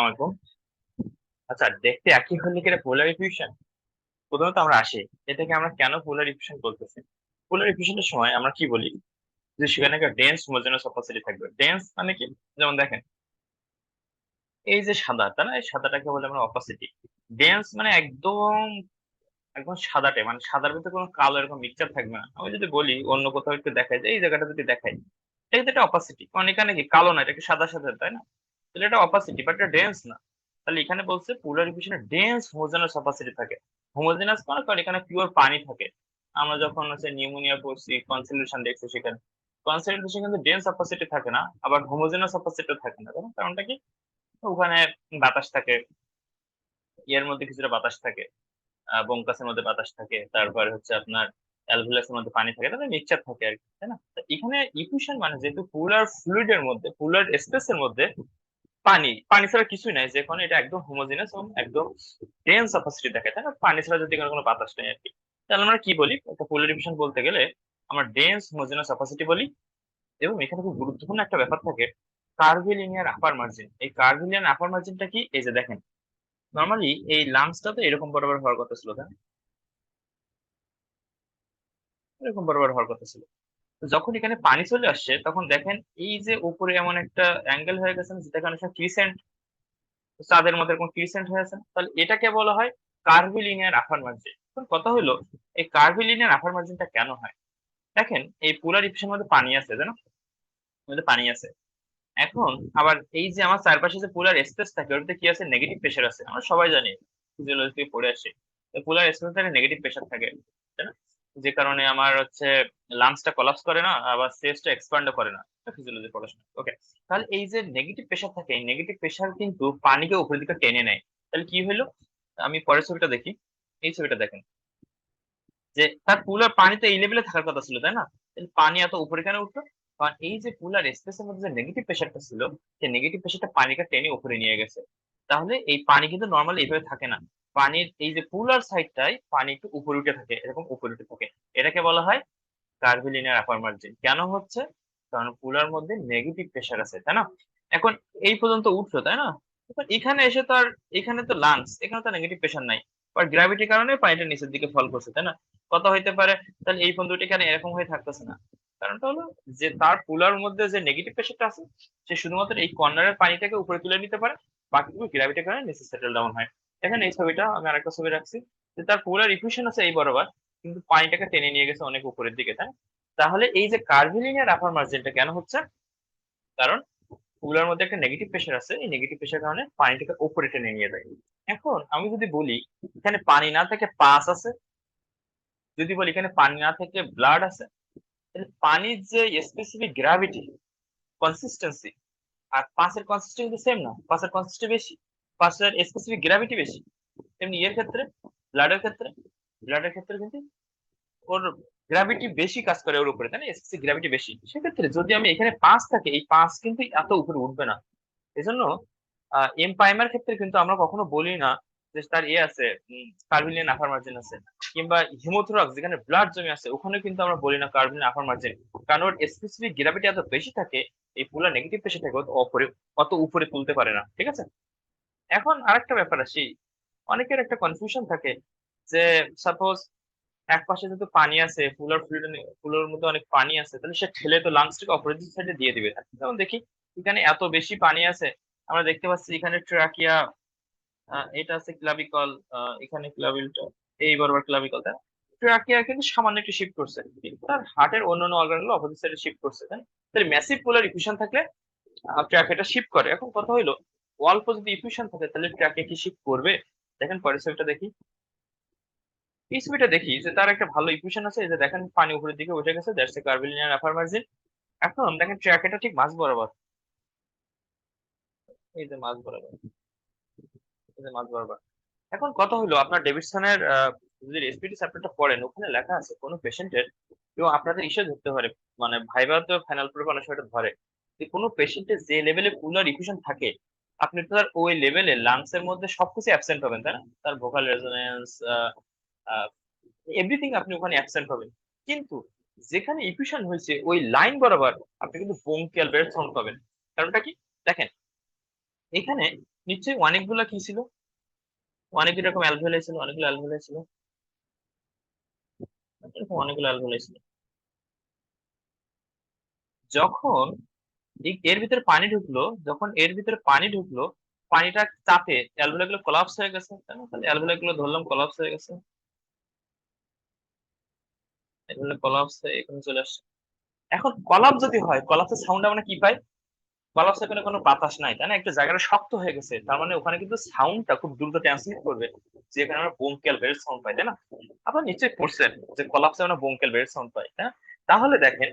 আলাইকুম। আচ্ছা দেখতে একই হলে কি পোলার প্রথমত আমরা আসি, এটাকে আমরা কেন পোলার ইকুয়েশন বলতেছি? পোলার ইকুয়েশনের সময় আমরা কি বলি? যে সেখানে একটা ডেন্স হোমোজেনাস অপাসিটি থাকবে। ডেন্স মানে কি? যেমন দেখেন, এই যে সাদা, তাই না? এই সাদাটাকে বলে আমরা অপাসিটি ডেন্স মানে একদম একদম সাদাটে মানে সাদার ভিতরে কোনো কালো এরকম মিক্সচার থাকবে না। আমি যদি বলি, অন্য কোথাও একটু দেখাই, যে এই জায়গাটা যদি দেখাই এটা একটা অপাসিটি কারণ এখানে কি? কালো না এটা কি সাদা সাদা, তাই না? তাহলে এটা অপাসিটি বাট এটা ডেন্স না। তাহলে এখানে বলছে পোলার ইকুয়েশনে ডেন্স হোমোজেনাস অপাসিটি থাকে। হোমোজেনাস মানে কারণ এখানে পিওর পানি থাকে। আমরা যখন হচ্ছে নিউমোনিয়া পড়ছি কনসেন্ট্রেশন দেখছি সেখানে। কনসেন্ট্রেশন কিন্তু ডেন্স অপাসিটি থাকে না, আবার হোমোজেনাস অপাসিটি থাকে না। কারণটা কি? ওখানে বাতাস থাকে। এর মধ্যে কিছুটা বাতাস থাকে বঙ্কাসের মধ্যে বাতাস থাকে, তারপরে হচ্ছে আপনার অ্যালভুলাসের মধ্যে পানি থাকে তাদের মিক্সচার থাকে আর কি, তাই না? এখানে ইকুয়েশন মানে যেহেতু পোলার ফ্লুইডের মধ্যে, পোলার স্পেসের মধ্যে পানি পানি ছাড়া কিছুই নাই যেখানে এটা একদম হোমোজিনাস এবং একদম ডেন্স অপাসিটি দেখায়, তাই না? পানি ছাড়া যদি কোনো বাতাস নেই আর কি। তাহলে আমরা কি বলি? একটা পোলার ইকুয়েশন বলতে গেলে আমরা ডেন্স হোমোজিনাস অপাসিটি বলি এবং এখানে খুব গুরুত্বপূর্ণ একটা ব্যাপার থাকে কার্ভিলিনিয়ার আপার মার্জিন এই কার্ভিলিনিয়ার আপার মার্জিনটা কি? এই যে দেখেন নর্মালি এই লাংসটা তো এরকম বরাবর হওয়ার কথা ছিল, তাই? এরকম বরাবর হওয়ার কথা ছিল। যখন এখানে পানি চলে আসছে, তখন দেখেন এই যে উপরে এমন একটা অ্যাঙ্গেল হয়ে গেছে যেটা কারণে ক্রিসেন্ট চাঁদের মধ্যে এরকম ক্রিসেন্ট হয়ে না? তাহলে এটাকে বলা হয় কার্ভিলিনিয়ার আফার মার্জিন এখন কথা হলো, এই কার্ভিলিনিয়ার আপার মার্জিনটা কেন হয়? দেখেন, এই পোলার ইকুয়েশনের মধ্যে পানি আছে, জানো? মধ্যে পানি আছে। এখন আবার এই যে আমার চারপাশে যে পোলার স্পেস থাকে, ওর কি আছে? নেগেটিভ প্রেশার আছে। আমরা সবাই জানি ফিজিওলজি থেকে পড়ে আসি পোলার স্পেস থাকে নেগেটিভ প্রেশার থাকে যে কারণে আমার হচ্ছে লাংসটা কলাপস করে না, আবার চেস্টটা এক্সপ্যান্ডও করে না ফিজিওলজি পড়াশোনা ওকে তাহলে এই যে নেগেটিভ প্রেশার থাকে, এই নেগেটিভ প্রেশার কিন্তু পানিকে উপরের দিকে টেনে নেয়। তাহলে কি হলো? আমি পরের ছবিটা দেখি। এই ছবিটা দেখেন। যে তার পুলার পানিতে এই লেভেলে থাকার কথা ছিল, তাই না? পানি এত উপরে কেন উঠল? কারণ এই যে পুলার স্পেসের মধ্যে যে নেগেটিভ প্রেশারটা ছিল, সেই নেগেটিভ প্রেশারটা পানিকে টেনে উপরে নিয়ে গেছে। তাহলে এই পানি কিন্তু নর্মালি এইভাবে থাকে না। পানির, এই যে পুলার সাইডটাই পানি একটু উপরে উঠে থাকে, এরকম উপরে উঠে থাকে। এটাকে বলা হয় কার্ভিলিনিয়ার আপার মার্জিন কেন হচ্ছে? কারণ পুলার মধ্যে নেগেটিভ প্রেশার আছে, তাই না? এখন এই পর্যন্ত উঠল, তাই না? এখন এসে তো আর, এখানে তো লাংস এখানে তো নেগেটিভ প্রেশার নাই। বাট গ্র্যাভিটির কারণে পানিটা নিচের দিকে ফল করছে, তাই না? কথা হইতে পারে, তাহলে এই পর্যন্ত এখানে এরকম হয়ে থাকতেছে না। কারণটা হলো যে তার পুলার মধ্যে যে নেগেটিভ প্রেশারটা আছে, সে শুধুমাত্র এই কর্নারের পানিটাকে উপরে তুলে নিতে পারে, বাকিটুকু গ্র্যাভিটির কারণে নিচে সেটেল ডাউন হয়। দেখেন এই ছবিটা, আমি আরেকটা ছবি রাখছি, যে তার পুলার ইকুয়েশন আছে এই বরাবর, কিন্তু পানিটাকে টেনে নিয়ে গেছে অনেক উপরের দিকে, তাই তাহলে এই যে কার্ভিলিনিয়ার আপার মার্জিনটা কেন হচ্ছে? কারণ পুলার মধ্যে একটা নেগেটিভ প্রেশার আছে, এই নেগেটিভ প্রেশার কারণে পানিটাকে উপরে টেনে নিয়ে যায়। এখন আমি যদি বলি, এখানে পানি না থেকে পাস আছে, যদি বলি এখানে পানি না থেকে ব্লাড আছে, তাহলে পানির যে স্পেসিফিক গ্র্যাভিটি কনসিস্টেন্সি আর পাঁচের কনসিস্টেন্সি সেম না পাঁচের কনসিস্টেন্সি বেশি। পাঁচের স্পেসিফিক গ্র্যাভিটি বেশি। তেমনি এর ক্ষেত্রে ব্লাডের ক্ষেত্রে ব্লাডের ক্ষেত্রে কিন্তু ওর গ্র্যাভিটি বেশি কাজ করে ওর উপরে, তাই না? স্পেসিফিক গ্র্যাভিটি বেশি। সেক্ষেত্রে যদি আমি এখানে পাঁচ থাকে, এই পাঁচ কিন্তু এত উপরে উঠবে না। এজন্য এম পাইমার ক্ষেত্রে কিন্তু আমরা কখনো বলি না যে তার ইয়ে আছে কার্ভিলিয়ান আফার মার্জিন আছে, কিংবা হিমোথোরাক্স যেখানে ব্লাড জমে আছে, ওখানে কিন্তু আমরা বলি না কার্ভিলিয়ান আফার মার্জিন কারণ ওর স্পেসিফিক গ্র্যাভিটি এত বেশি থাকে, এই পুলা নেগেটিভ প্রেশার থাকে অত উপরে তুলতে পারে না, ঠিক আছে? এখন আরেকটা ব্যাপার আসি। অনেকের একটা কনফিউশন থাকে যে সাপোজ এক পাশে যেহেতু পানি আছে ফুলার ফ্লুইড ফুলের মধ্যে অনেক পানি আছে, তাহলে সে ঠেলে তো লাংসটাকে অপোজিট সাইডে দিয়ে দিবে। যেমন দেখি, এখানে এত বেশি পানি আছে, আমরা দেখতে পাচ্ছি এখানে ট্রাকিয়া এটা আছে ক্লাবিকল এখানে ক্লাবিলটা এই বরাবর ক্লাবিকল তাই ট্রাকিয়া কিন্তু সামান্য একটু শিফট করছে। তার হার্টের অন্যান্য অর্গানগুলো অপোজিট সাইডে শিফট করছে, তাই তাহলে ম্যাসিভ পোলার ইকুয়েশন থাকলে ট্রাকিয়াটা শিফট করে। এখন কথা হইল অল্প যদি ইকুয়েশন থাকে, তাহলে ট্রাকিয়া কি শিফট করবে? দেখেন পরের দেখি। এই দেখি যে তার একটা ভালো ইকুয়েশন আছে যে দেখেন পানি উপরের দিকে উঠে গেছে that's a curvilinear upper margin এখন দেখেন ট্র্যাকেটা ঠিক মাঝ বরাবর। এই যে মাঝ বরাবর। এই যে মাঝ বরাবর। এখন কথা হলো আপনার ডেভিডসনের যদি রেসপিটি চ্যাপ্টারটা পড়েন, ওখানে লেখা আছে কোনো পেশেন্টের এবং আপনাদের ইস্যু ধরতে পারে। মানে ভাইবার তো ফাইনাল প্রুফ অনেক সময় ধরে। যে কোনো পেশেন্টের যে লেভেলে পুলার ইকুয়েশন থাকে আপনি তো তার ওই লেভেলে লাংস এর মধ্যে সবকিছু অ্যাবসেন্ট পাবেন, তাই না? তার ভোকাল রেজোনেন্স এভরিথিং আপনি ওখানে অ্যাবসেন্ট পাবেন। কিন্তু যেখানে ইকুয়েশন হয়েছে, ওই লাইন বরাবর আপনি কিন্তু বঙ্কিয়াল বের সাউন্ড পাবেন। কারণটা কি? দেখেন, এখানে নিশ্চয়ই অনেকগুলো কি ছিল? অনেক এরকম অ্যালভেলাই ছিল, অনেকগুলো অ্যালভেলাই ছিল। এরকম অনেকগুলো অ্যালভেলাই ছিল। যখন এর ভিতরে পানি ঢুকলো, যখন এর ভিতরে পানি ঢুকলো, পানিটা চাপে অ্যালভেলাই গুলো কোলাপস হয়ে গেছে তাহলে অ্যালভেলাই গুলো ধরলাম কোলাপস হয়ে গেছে। কলাপস হয়ে এখানে চলে আসছে। এখন কলাপ যদি হয় কলাপসের সাউন্ড আমরা কি পাই? কলাপস এখানে কোনো বাতাস নাই, তাই না? একটা জায়গাটা শক্ত হয়ে গেছে, তার মানে ওখানে কিন্তু সাউন্ডটা খুব দ্রুত ট্রান্সমিট করবে, যে এখানে আমরা বোমকেল বের সাউন্ড পাই, তাই না? আপনারা নিশ্চয়ই পড়ছেন যে কলাপসে আমরা বোমকেল বের সাউন্ড পাই না? তাহলে দেখেন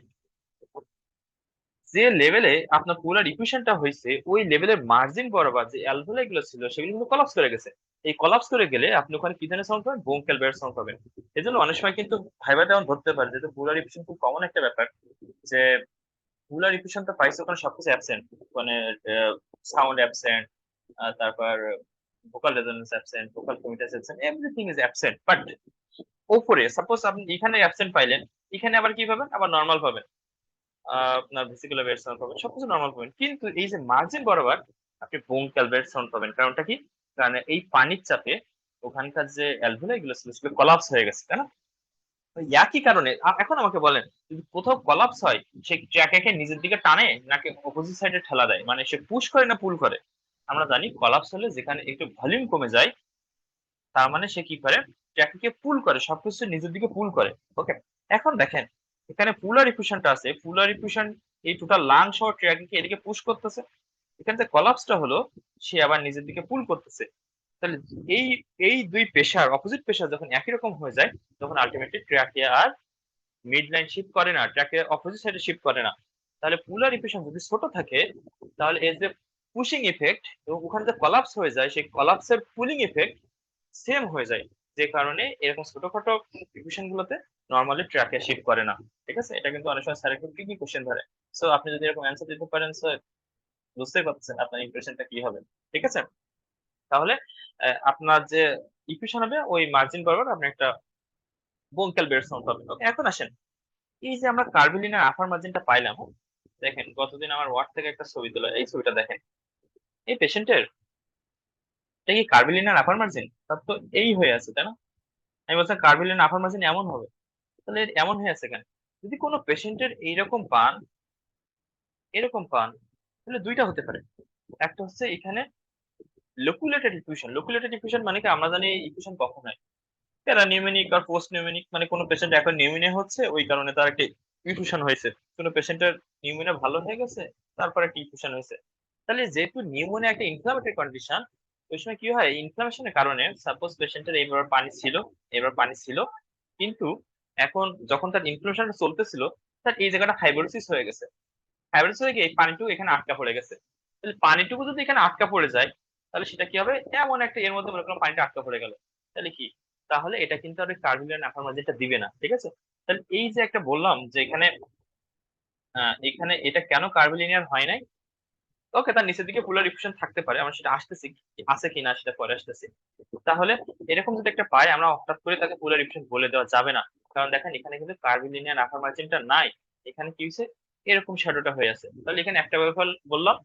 যে লেভেলে আপনার পোলার ইকুয়েশনটা হয়েছে ওই লেভেলের মার্জিন বরাবর যে অ্যালভোলাই গুলো ছিল, সেগুলো কিন্তু কলাপস করে গেছে। এই কলাপস করে গেলে আপনি ওখানে কি ধরনের সাউন্ড পাবেন? বোমকেল বের সাউন্ড পাবেন। এই জন্য অনেক সময় কিন্তু ভাইবা তেমন ধরতে পারে, যেহেতু পোলার ইকুয়েশন খুব কমন একটা ব্যাপার, যে পোলার ইকুয়েশন তো পাইছে ওখানে সবকিছু অ্যাবসেন্ট মানে সাউন্ড অ্যাবসেন্ট তারপর vocal resonance absent vocal fremitus absent everything is absent but ওপরে সাপোজ আপনি এখানে অ্যাবসেন্ট পাইলেন, এখানে আবার কি পাবেন? আবার নর্মাল পাবেন। আপনার ভেসিকুলার বেড সাউন্ড পাবেন, সবকিছু নর্মাল পাবেন। কিন্তু এই যে মার্জিন বরাবর আপনি বোঙ্কাল বেড সাউন্ড পাবেন, কারণটা কি? কারণ এই পানির চাপে ওখানকার যে অ্যালভেলাই গুলো ছিল, সেগুলো কলাপস হয়ে গেছে, তাই না? একই কারণে এখন আমাকে বলেন, যদি কোথাও কলাপস হয়, সে ট্র্যাকে নিজের দিকে টানে, নাকি অপোজিট সাইডে ঠেলা দেয়? মানে সে পুশ করে না পুল করে? আমরা জানি কলাপস হলে যেখানে একটু ভলিউম কমে যায়, তার মানে সে কি করে? ট্র্যাকে পুল করে, সবকিছু নিজের দিকে পুল করে। ওকে এখন দেখেন এখানে পুলার ইকুয়েশনটা আছে, পুলার ইকুয়েশন এই টোটাল লাং সহ ট্র্যাকে এদিকে পুশ করতেছে। এখানে যে কলাপসটা হলো, সে আবার নিজের দিকে পুল করতেছে। তাহলে এই এই দুই পেশার অপোজিট পেশার যখন একই রকম হয়ে যায়, তখন আলটিমেটলি ট্র্যাকে আর মিড লাইন শিফট করে না ট্র্যাকে অপোজিট সাইডে শিফট করে না। তাহলে পুলার ইকুয়েশন যদি ছোট থাকে, তাহলে এর যে পুশিং ইফেক্ট এবং ওখানে যে কলাপস হয়ে যায়, সেই কলাপসের পুলিং ইফেক্ট সেম হয়ে যায়। যে কারণে এরকম ছোটখাটো ইকুয়েশন গুলোতে নর্মালি ট্র্যাকে শিফট করে না। ঠিক আছে? এটা কিন্তু অনেক সময় স্যারের খুব কি কোশ্চেন ধরে। সো আপনি যদি এরকম অ্যান্সার দিতে পারেন স্যার বুঝতেই পারছেন আপনার ইমপ্রেশনটা কি হবে। ঠিক আছে? তাহলে আপনার যে ইকুয়েশন হবে, ওই মার্জিন বরাবর আপনি একটা বোনকেল বের সাউন্ড পাবেন। এখন আসেন। এই যে আমরা কার্ভিলিনের আফার মার্জিনটা পাইলাম? দেখেন, গতদিন আমার ওয়ার্ড থেকে একটা ছবি তোলা এই ছবিটা দেখেন। এই পেশেন্টের এটা কি কার্ভিলিনের আফার মার্জিন তার তো এই হয়ে আছে, তাই না? আমি বলছিলাম কার্ভিলিনের আফার মার্জিন এমন হবে। তাহলে এমন হয়ে আছে কেন? যদি কোনো পেশেন্টের এইরকম পান, এরকম পান, তাহলে দুইটা হতে পারে। একটা হচ্ছে এখানে লোকুলেটেড ইকুয়েশন লোকুলেটেড ইকুয়েশন মানে কি আমরা জানি ইকুয়েশন কখন হয়? প্যারা নিউমেনিক আর পোস্ট নিউমেনিক মানে কোনো পেশেন্ট এখন নিউমিনিয়া হচ্ছে, ওই কারণে তার একটা ইকুয়েশন হয়েছে। কোনো পেশেন্টের নিউমোনিয়া ভালো হয়ে গেছে, তারপর একটা ইকুয়েশন হয়েছে। তাহলে যেহেতু নিউমোনিয়া একটা ইনফ্লামেটরি কন্ডিশন ওই সময় কি হয় ইনফ্লামেশনের কারণে সাপোজ পেশেন্টের এইবার পানি ছিল এবার পানি ছিল, কিন্তু এখন যখন তার ইনফ্লামেশন চলতেছিল, তার এই জায়গাটা ফাইব্রোসিস হয়ে গেছে। ফাইব্রোসিস হয়ে গিয়ে এই পানিটুকু এখানে আটকা পড়ে গেছে। তাহলে পানিটুকু যদি এখানে আটকা পড়ে যায়, তাহলে সেটা কি হবে? এমন একটা এর মধ্যে মনে পানিটা আটকা পড়ে গেল। তাহলে কি? তাহলে এটা কিন্তু আর কার্ভিলিয়ান আফার মার্জিনটা দিবে না, ঠিক আছে? তাহলে এই যে একটা বললাম যে এখানে এখানে এটা কেন কার্ভিলিনিয়ার হয় নাই? ওকে, তার নিচের দিকে পুলার ইকুয়েশন থাকতে পারে। আমরা সেটা আসতেছি আছে কিনা সেটা পরে আসতেছি। তাহলে এরকম যদি একটা পাই, আমরা হঠাৎ করে তাকে পুলার ইকুয়েশন বলে দেওয়া যাবে না। কারণ দেখেন, এখানে কিন্তু কার্ভিলিনিয়ার আফার মার্জিনটা নাই। এখানে কি হয়েছে? এরকম শ্যাডোটা হয়ে আছে। তাহলে এখানে একটা ব্যাপার বললাম,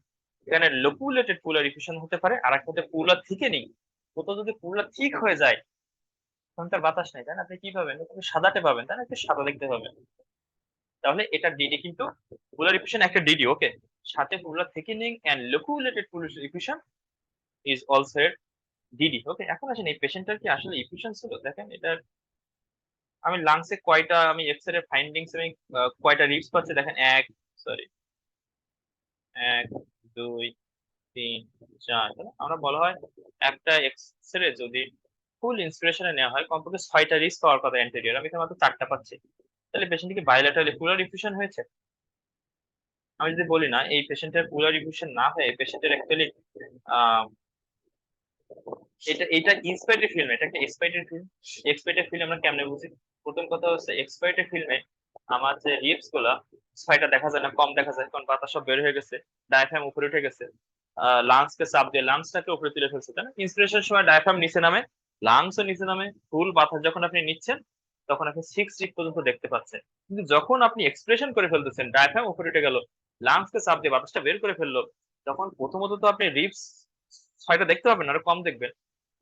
এখানে লোকুলেটেড পুলার ইকুয়েশন হতে পারে, আর একটা হতে পুলার থেকে নেই। কোথাও যদি পুলার ঠিক হয়ে যায়, তখন তার বাতাস নেই, তাই না? আপনি কি পাবেন সাদাটে পাবেন, তাই না? একটু সাদা দেখতে পাবেন। তাহলে এটা ডিডি কিন্তু পোলার ইকুয়েশন একটা ডিডি ওকে সাথে thickening and loculated pleural effusion is also এর ডিডি ওকে এখন আসেন এই পেশেন্টটার কি আসলে ইকুয়েশন ছিল? দেখেন এটার, আমি লাংসে কয়টা, আমি এক্সের ফাইন্ডিংস আমি কয়টা রিপস পাচ্ছি? দেখেন এক সরি এক, দুই, তিন, চার আমরা বলা হয় একটা এক্স রে যদি ফুল ইন্সপিরেশনে নেওয়া হয়, কমপক্ষে ছয়টা রিস্ক পাওয়ার কথা অ্যান্টেরিয়র আমি এখানে মাত্র চারটা পাচ্ছি। তাহলে পেশেন্ট কি বাইলেটারালি পুলার ইফিউশন হয়েছে? আমি যদি বলি না, এই পেশেন্টের পুলার ইফিউশন না হয়ে পেশেন্টের অ্যাকচুয়ালি এটা এটা ইন্সপাইরেটিভ ফিল্ম এটা একটা এক্সপাইরেটিভ ফিল্ম এক্সপাইরেটিভ ফিল্ম আমরা কেমনে বুঝি? প্রথম কথা হচ্ছে এক্সপাইরেটিভ ফিল্মে আমার যে লিপসগুলা, ছয়টা দেখা যায় না, কম দেখা যায়, কারণ বাতাস সব বের হয়ে গেছে ডায়াফ্রাম উপরে উঠে গেছে। লাংস কে চাপ দিয়ে লাংসটাকে উপরে তুলে ফেলছে, তাই না? ইন্সপিরেশন সময় ডায়াফ্রাম নিচে নামে লাংসও নিচে নামে ফুল বাতাস যখন আপনি নিচ্ছেন, তখন আপনি সিক্স ডিপ পর্যন্ত দেখতে পাচ্ছেন। কিন্তু যখন আপনি এক্সপ্রেশন করে ফেলতেছেন ডায়াফ্রাম উপরে উঠে গেল লাংস কে চাপ দিয়ে বাতাসটা বের করে ফেলল। তখন প্রথমত তো আপনি রিপস ছয়টা দেখতে পাবেন, আরও কম দেখবেন।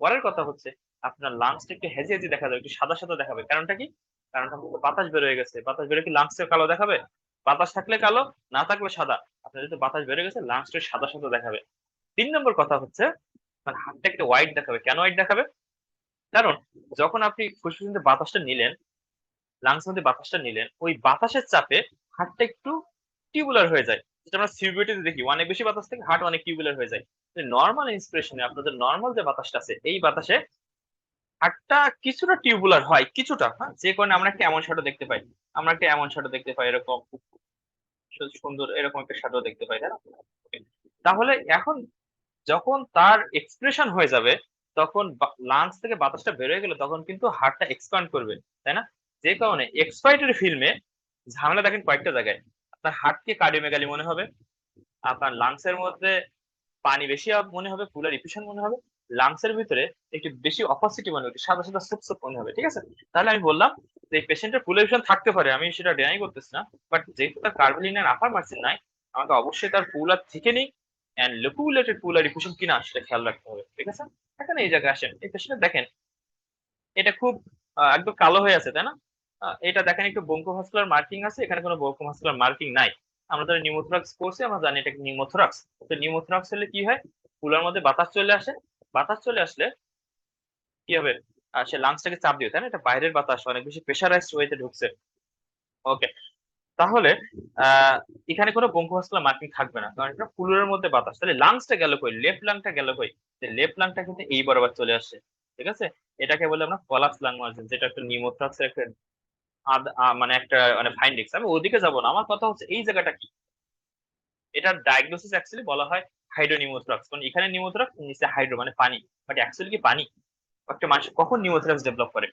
পরের কথা হচ্ছে, আপনার লাংসটা একটু হেজে হেজে দেখা যাবে, একটু সাদা সাদা দেখাবে। কারণটা কি? কারণটা বাতাস বের হয়ে গেছে। বাতাস বেরোয় কি লাংসে কালো দেখাবে? বাতাস থাকলে কালো, না থাকলে সাদা। আপনার যদি বাতাস বেরোয় গেছে লাংসটা সাদা সাদা দেখাবে। তিন নম্বর কথা হচ্ছে মানে হাতটা একটু হোয়াইট দেখাবে। কেন হোয়াইট দেখাবে? কারণ যখন আপনি ফুসফুস বাতাসটা নিলেন লাংস মধ্যে বাতাসটা নিলেন, ওই বাতাসের চাপে হাতটা একটু টিউবুলার হয়ে যায়। যেটা আমরা সিউবিটিতে দেখি, অনেক বেশি বাতাস থেকে হার্ট অনেক টিউবুলার হয়ে যায়। নর্মাল ইন্সপিরেশনে আপনাদের নর্মাল যে বাতাসটা আছে, এই বাতাসে হার্টটা কিছুটা টিউবুলার হয়, কিছুটা হ্যাঁ? যে কারণে আমরা একটা এমন শাডো দেখতে পাই। আমরা একটা এমন শাডো দেখতে পাই, এরকম সুন্দর, এরকম একটা শাডো দেখতে পাই তাহলে এখন যখন তার এক্সপ্রেশন হয়ে যাবে, তখন লাংস থেকে বাতাসটা বেরোয় গেলে তখন কিন্তু হার্টটা এক্সপান্ড করবে, তাই না? যে কারণে এক্সপাইটেড ফিল্মে ঝামেলা দেখেন কয়েকটা জায়গায়। আপনার হার্টকে কার্ডিওমেগালি মনে হবে, আপনার লাংস এর মধ্যে পানি বেশি মনে হবে ফুলার ইফিশন মনে হবে লাংস এর ভিতরে একটু বেশি অপাসিটি মনে হবে সাদা সাদা সুপ সুপ মনে হবে, ঠিক আছে? তাহলে আমি বললাম যে এই পেশেন্টের ফুলার ইফিশন থাকতে পারে, আমি সেটা ডেনাই করতেছি না বাট যেহেতু তার কার্বোলিনের আপার মার্জিন নাই, আমাকে অবশ্যই তার থেকে নেই অ্যান্ড লোকুলেটেড পুলার ইফিশন কিনা সেটা খেয়াল রাখতে হবে, ঠিক আছে? এখানে এই জায়গায় আসেন, এই পেশেন্টে দেখেন, এটা খুব একদম কালো হয়ে আছে, তাই না? এটা দেখেন একটু বঙ্কোভাস্কুলার মার্কিং আছে, এখানে কোনো বঙ্কোভাস্কুলার মার্কিং নাই। আমরা ধরে নিউমোথ্রাক্স করছি, আমরা জানি এটা নিউমোথ্রাক্স। তো নিউমোথ্রাক্স হলে কি হয়? ফুলার মধ্যে বাতাস চলে আসে। বাতাস চলে আসলে কি হবে? আর সে লাংসটাকে চাপ দিয়ে, তাই না? এটা বাইরের বাতাস, অনেক বেশি প্রেশারাইজড ওয়েতে ঢুকছে। ওকে তাহলে এখানে কোনো বঙ্কোভাস্কুলার মার্কিং থাকবে না। কারণ এটা ফুলের মধ্যে বাতাস। তাহলে লাংসটা গেল কই? লেফট লাংটা গেল কই? লেফট লাংটা কিন্তু এই বরাবর চলে আসছে ঠিক আছে? এটাকে বলে আমরা কলাপস লাং মার্জিন যেটা একটা নিউমোথ্রাক্সের একটা মানে একটা মানে ফাইন্ডিংস আমি ওদিকে যাব না। আমার কথা হচ্ছে, এই জায়গাটা কি? এটার ডায়াগনোসিস অ্যাকচুয়ালি বলা হয় হাইড্রোনিউমোথ্রাক্স মানে এখানে নিউমোথ্রাক্স নিচে হাইড্রো মানে পানি। বাট অ্যাকচুয়ালি কি পানি? একটা মানুষ কখন নিউমোথ্রাক্স ডেভেলপ করে?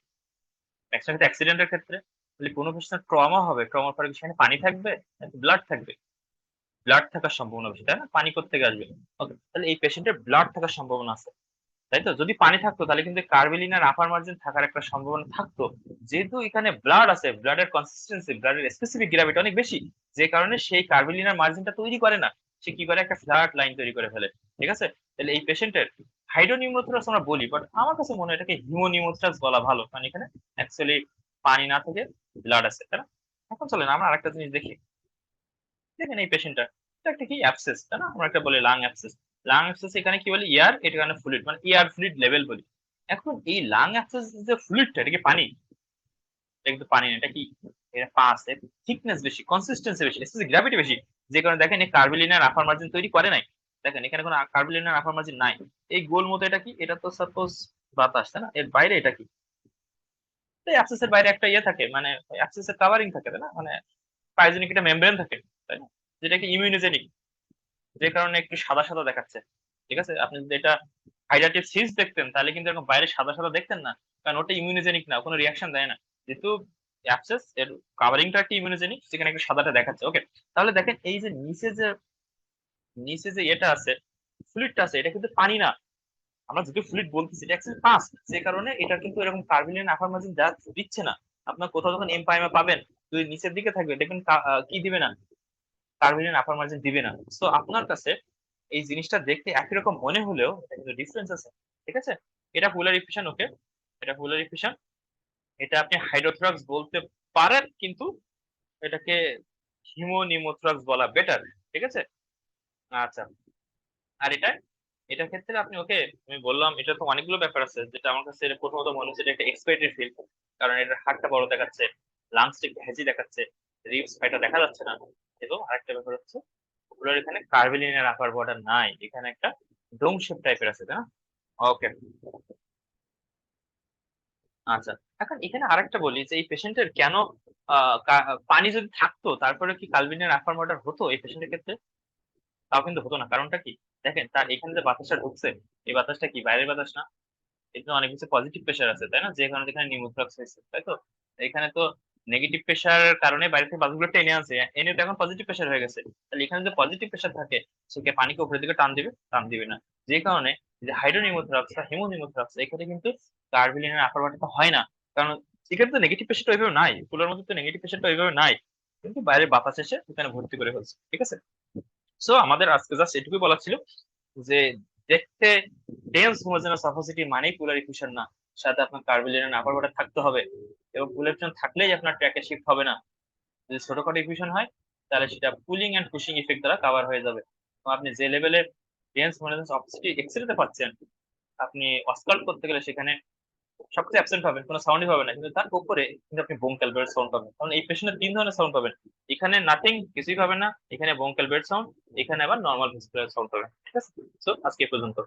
ম্যাক্সিমাম অ্যাক্সিডেন্টের ক্ষেত্রে। তাহলে কোনো পেশেন্টের ট্রমা হবে। ট্রমার পরে সেখানে পানি থাকবে? ব্লাড থাকবে? ব্লাড থাকার সম্ভাবনা বেশি, তাই না? পানি করতে আসবে? ওকে তাহলে এই পেশেন্টের ব্লাড থাকার সম্ভাবনা আছে। তাই তো? যদি পানি থাকতো, তাহলে কিন্তু কার্বেলিনার আপার মার্জিন থাকার একটা সম্ভাবনা থাকতো। যেহেতু এখানে ব্লাড আছে ব্লাডের কনসিস্টেন্সি ব্লাডের স্পেসিফিক গ্রাভিটি অনেক বেশি, যে কারণে সেই কার্বেলিনার মার্জিনটা তৈরি করে না। সে কি করে? একটা ফ্ল্যাট লাইন তৈরি করে ফেলে। ঠিক আছে? তাহলে এই পেশেন্টের হাইড্রোনিউমোথ্রাক্স আমরা বলি বাট আমার কাছে মনে হয় এটাকে হিমোনিউমোথ্রাক্স বলা ভালো, কারণ এখানে অ্যাকচুয়ালি পানি না থেকে ব্লাড আছে, তাই না? এখন চলেন আমরা আরেকটা জিনিস দেখি। দেখেন এই পেশেন্টটা এটা একটা কি অ্যাপসেস তাই না? আমরা একটা বলি লাং অ্যাপসেস লাং অ্যাপসেস এখানে কি বলি? ইয়ার এটা এখানে ফ্লুইড মানে ইয়ার ফ্লুইড লেভেল বলি। এখন এই লাং অ্যাপসেস যে ফ্লুইডটা এটা কি পানি? এটা কিন্তু পানি না, এটা কি? এটা পাস থিকনেস বেশি কনসিস্টেন্সি বেশি স্পেসিফিক গ্র্যাভিটি বেশি। যে কারণে দেখেন এই কার্বিলিনার আফার মার্জিন তৈরি করে নাই। দেখেন, এখানে কোনো কার্বিলিনার আফার মার্জিন নাই। এই গোল মতো এটা কি? এটা তো সাপোজ বাতাস, তাই না? এর বাইরে এটা কি? অ্যাক্সেসের বাইরে একটা ইয়ে থাকে মানে অ্যাক্সেসের কাভারিং থাকে, তাই না? মানে পাইজেনিক একটা মেমব্রেন থাকে, তাই না? যেটা কি ইমিউনোজেনিক যে কারণে একটু সাদা সাদা দেখাচ্ছে। ঠিক আছে? আপনি যদি এটা হাইড্রাটিভ সিজ দেখতেন, তাহলে কিন্তু এরকম বাইরে সাদা সাদা দেখতেন না। কারণ ওটা ইমিউনোজেনিক না, কোনো রিয়াকশন দেয় না। যেহেতু অ্যাপসেস এর কাভারিংটা একটা ইমিউনোজেনিক সেখানে একটু সাদাটা দেখাচ্ছে। ওকে তাহলে দেখেন এই যে নিচে যে নিচে যে এটা আছে ফ্লুইডটা আছে, এটা কিন্তু পানি না। আমরা যদি ফ্লুইড বলতেছি, এটা অ্যাকচুয়ালি পাস সে কারণে এটা কিন্তু এরকম কার্বিলিন আফার মার্জিন যা দিচ্ছে না। আপনার কোথাও যখন এম পাইমা পাবেন, যদি নিচের দিকে থাকবে, দেখবেন কি দিবে না? কার্বিলিন আফার মার্জিন দিবে না। সো আপনার কাছে এই জিনিসটা দেখতে একই রকম মনে হলেও এটা কিন্তু ডিফারেন্স আছে। ঠিক আছে? এটা ফুলার ইফিশন ওকে এটা ফুলার ইফিশন এটা আপনি হাইড্রোথ্রাক্স বলতে পারেন, কিন্তু এটাকে হিমোনিমোথ্রাক্স বলা বেটার ঠিক আছে? আচ্ছা। আর এটা, এটার ক্ষেত্রে আপনি ওকে আমি বললাম, এটা তো অনেকগুলো ব্যাপার আছে, যেটা আমার কাছে প্রথমত মনে হচ্ছে এটা একটা এক্সপাইটেড ফিল কারণ এটার হাতটা বড় দেখাচ্ছে লাংসটা একটু হেজি দেখাচ্ছে। রিপস এটা দেখা যাচ্ছে না। এবং আরেকটা ব্যাপার হচ্ছে, ওগুলোর এখানে কার্ভিলিনের আপার বর্ডার নাই। এখানে একটা ডোম শেপ টাইপের আছে, তাই না? ওকে আচ্ছা এখন এখানে আরেকটা বলি যে, এই পেশেন্টের কেন পানি যদি থাকতো, তারপরে কি কালভিনের আপার বর্ডার হতো এই পেশেন্টের ক্ষেত্রে? তাও কিন্তু হতো না। কারণটা কি? দেখেন, তার এখানে যে বাতাসটা ঢুকছে, এই বাতাসটা কি? বাইরের বাতাস না? এখানে অনেক কিছু পজিটিভ প্রেশার আছে, তাই না? যে কারণে এখানে নিউমোথ্রাক্স হয়েছে, তাই তো? এখানে তো নেগেটিভ প্রেশার কারণে বাইরে থেকে বাতাসগুলো টেনে আছে এনে তো এখন পজিটিভ প্রেশার হয়ে গেছে। তাহলে এখানে যে পজিটিভ প্রেশার থাকে, সেকে পানিকে উপরের দিকে টান দিবে টান দিবে না। যে কারণে যে হাইড্রোনিউমোথ্রাক্স বা হিমোনিউমোথ্রাক্স এখানে কিন্তু কার্ভিলিনের আপার বাটাটা হয় না। কারণ এখানে তো নেগেটিভ প্রেশারটা ওইভাবে নাই। কুলার মধ্যে তো নেগেটিভ প্রেশারটা ওইভাবে নাই। কিন্তু বাইরে বাতাস এসে এখানে ভর্তি করে ফেলছে। ঠিক আছে? সো আমাদের আজকে জাস্ট এটুকুই বলা ছিল যে দেখতে ডেন্স হোমোজেনাস অপোসিটি মানেই পোলার ইকুয়েশন না। সাথে আপনার কার্বিলিয়ান আপার বর্ডার থাকতে হবে এবং ইকুয়েশন থাকলেই আপনার ট্র্যাকে শিফট হবে না। যদি ছোটখাটো ইকুয়েশন হয়, তাহলে সেটা পুলিং এন্ড পুশিং ইফেক্ট দ্বারা কভার হয়ে যাবে। আপনি যে লেভেলে ডেন্স হোমোজেনাস অপোসিটি এক্সেলতে পাচ্ছেন, আপনি অস্কাল্ট করতে গেলে সেখানে সবচেয়ে অ্যাবসেন্ট পাবেন, কোনো সাউন্ডই পাবেন না। কিন্তু তার উপরে কিন্তু আপনি বোম ক্যালবেট সাউন্ড পাবেন। কারণ এই পেশেন্টের তিন ধরনের সাউন্ড পাবেন। এখানে নাথিং কিছুই পাবেন না, এখানে বোম ক্যালবেট সাউন্ড এখানে আবার নর্মাল ভিসকুলার সাউন্ড পাবেন। ঠিক আছে? সো আজকে পর্যন্ত।